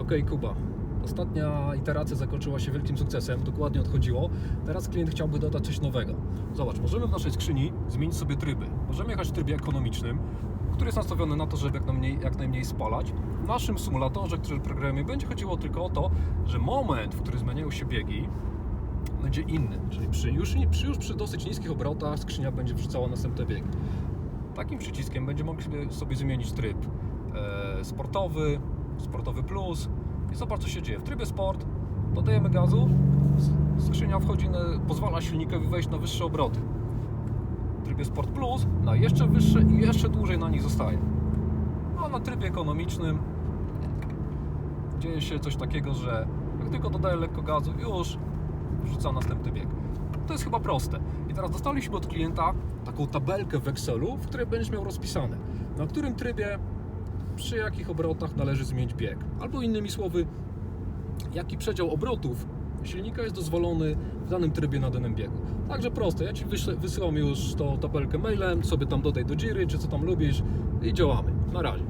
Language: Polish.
Okej, Kuba. Ostatnia iteracja zakończyła się wielkim sukcesem, dokładnie odchodziło. Teraz klient chciałby dodać coś nowego. Zobacz, możemy w naszej skrzyni zmienić sobie tryby. Możemy jechać w trybie ekonomicznym, który jest nastawiony na to, żeby jak najmniej, jak najmniej spalać. W naszym symulatorze, który programujemy, będzie chodziło tylko o to, że moment, w którym zmieniają się biegi, będzie inny. Czyli przy już, przy już przy dosyć niskich obrotach skrzynia będzie wrzucała następne biegi. Takim przyciskiem będziemy mogli sobie, sobie zmienić tryb e, sportowy, sportowy plus i zobacz co się dzieje. W trybie sport dodajemy gazu, skrzynia wchodzi, na, pozwala silnikowi wejść na wyższe obroty. W trybie sport plus na jeszcze wyższe i jeszcze dłużej na nich zostaje. A na trybie ekonomicznym dzieje się coś takiego, że jak tylko dodaję lekko gazu, już wrzuca następny bieg. To jest chyba proste. I teraz dostaliśmy od klienta taką tabelkę w Excelu, w której będziesz miał rozpisane, na którym trybie, przy jakich obrotach należy zmienić bieg. Albo innymi słowy, jaki przedział obrotów silnika jest dozwolony w danym trybie na danym biegu. Także proste. Ja Ci wysyłam już tą tabelkę mailem, sobie tam dodaj do Jiry, czy co tam lubisz i działamy. Na razie.